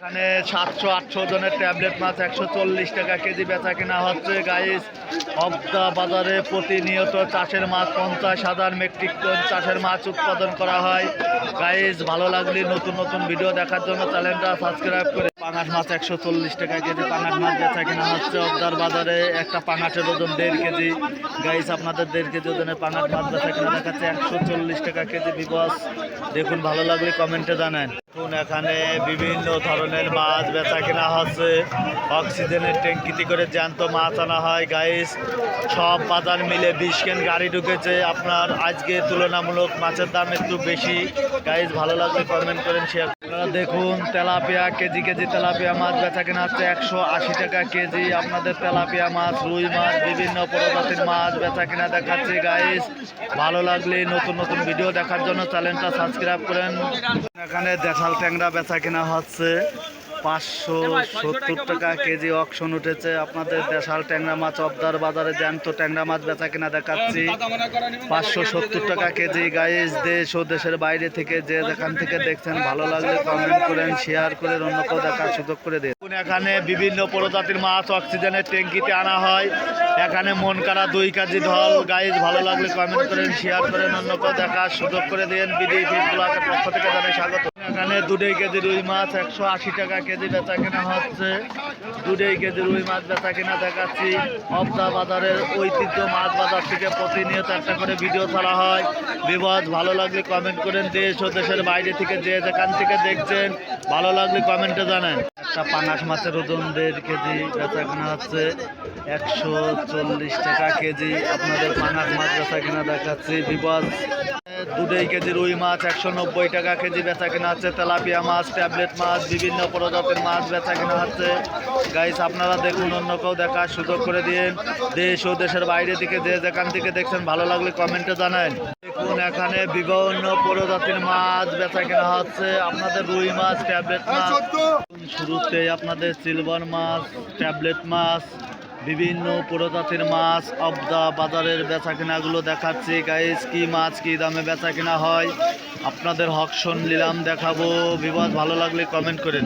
এখানে সাতশো, আটশো জনের ট্যাবলেট মাছ, একশো চল্লিশ টাকা কেজি বেচা কেনা হচ্ছে। গাইস অবদা বাজারে প্রতিনিয়ত চাষের মাছ, পঞ্চাশ হাজার মেট্রিক টন চাষের মাছ উৎপাদন করা হয়। গাইস ভালো লাগলে নতুন নতুন ভিডিও দেখার জন্য চ্যানেলটা সাবস্ক্রাইব করে পাঙাশ মাছ একশো চল্লিশ টাকা কেজি, পাঙাশ মাছ বেচা কেনা হচ্ছে অবদার বাজারে। একটা পাঙাশের ওজন দেড় কেজি। গাইস আপনাদের দেড় কেজি ওজনের পাঙাশ মাছ বেচা কেনা দেখাচ্ছে। একশো চল্লিশ টাকা কেজি বিবস। দেখুন, ভালো লাগলে কমেন্টে জানেন। দেখুন, এখানে বিভিন্ন ধরনের মাছ বেচা কেনা হচ্ছে। অক্সিজেনের ট্যাঙ্কিতে করে জ্যান্ত মাছ আনা হয়। গাইস সব বাজার মিলে বিশ কেন গাড়ি ঢুকেছে। আপনার আজকে তুলনামূলক মাছের দাম একটু বেশি। গাইস ভালো লাগলে কমেন্ট করেন শেয়ার আপনারা দেখুন, তেলাপিয়া, কেজি কেজি তেলাপিয়া মাছ বেচা কেনা হচ্ছে একশো আশি টাকা কেজি। আপনাদের তেলাপিয়া মাছ, রুই মাছ, বিভিন্ন প্রজাতির মাছ বেচা কেনা দেখাচ্ছি গাইস ভালো লাগলে নতুন নতুন ভিডিও দেখার জন্য চ্যানেলটা সাবস্ক্রাইব করেন। এখানে দেশাল ট্যাংরা বেচা কেনা হচ্ছে। পাঁচশো সত্তর টাকা কেজি অকশন উঠেছে। আপনাদের দেশাল ট্যাংরা মাছ অবদার বাজারে জ্যান্ত ট্যাংরা মাছ বেচা কিনা দেখাচ্ছি। পাঁচশো সত্তর টাকা কেজি। গাইজ দেশ ও দেশের বাইরে থেকে যে যেখান থেকে দেখছেন ভালো লাগলে কমেন্ট করেন শেয়ার করে অন্যকেও দেখার সুযোগ করে দিন। এখানে বিভিন্ন প্রজাতির মাছ অক্সিজেনের ট্যাঙ্কিতে আনা হয়। এখানে মন কারা দুই কেজি ঢল। গাইজ ভালো লাগলে কমেন্ট করেন শেয়ার করেন অন্য অন্যকেও দেখার সুযোগ করে দিন। বিডি ব্লকের পক্ষ থেকে জানাই স্বাগত। এখানে দুটাই কেজি রুই মাছ একশো আশি টাকা কেজি বেচা কেনা হচ্ছে। দুটাই কেজি রুই মাছ বেচা কেনা দেখাচ্ছি। অবদা বাজারের ঐতিহ্য মাছ বাজার থেকে প্রতিনিয়ত একটা করে ভিডিও ছাড়া হয়। বিবাদ ভালো লাগলে কমেন্ট করেন দেশ ও দেশের বাইরে থেকে যে যেখান থেকে দেখছেন, ভালো লাগলে কমেন্টে জানেন। একটা পাঙাশ মাছের ওজন দেড় কেজি বেচা কেনা হচ্ছে। একশো চল্লিশ টাকা কেজি আপনাদের পাঙাশ মাছ বেচা কেনা দেখাচ্ছি। বিবাদ দুটাই কেজি রুই মাছ একশো নব্বই টাকা কেজি বেচা কেনা হচ্ছে তেলাপিয়া মাছ, ট্যাবলেট মাছ, বিভিন্ন প্রজাতির মাছ বেচা কেনা হচ্ছে। গাইস আপনারা দেখুন, অন্য কেউ দেখার সুযোগ করে দিন দেশ ও দেশের বাইরে থেকে যে যেখান থেকে দেখছেন, ভালো লাগলে কমেন্টে জানান। দেখুন, এখানে বিভিন্ন প্রজাতির মাছ বেচা কেনা হচ্ছে। আপনাদের রুই মাছ, ট্যাবলেট মাছ। শুরুতেই আপনাদের সিলভার মাছ, ট্যাবলেট মাছ বিভিন্ন প্রজাতির মাছ অবদা বাজারের বেচা কেনাগুলো দেখাচ্ছি। গাইস কি মাছ, কি দামে বেচা কেনা হয়? আপনাদের হকশন নিলাম দেখাবো। বিবাদ ভালো লাগলে কমেন্ট করেন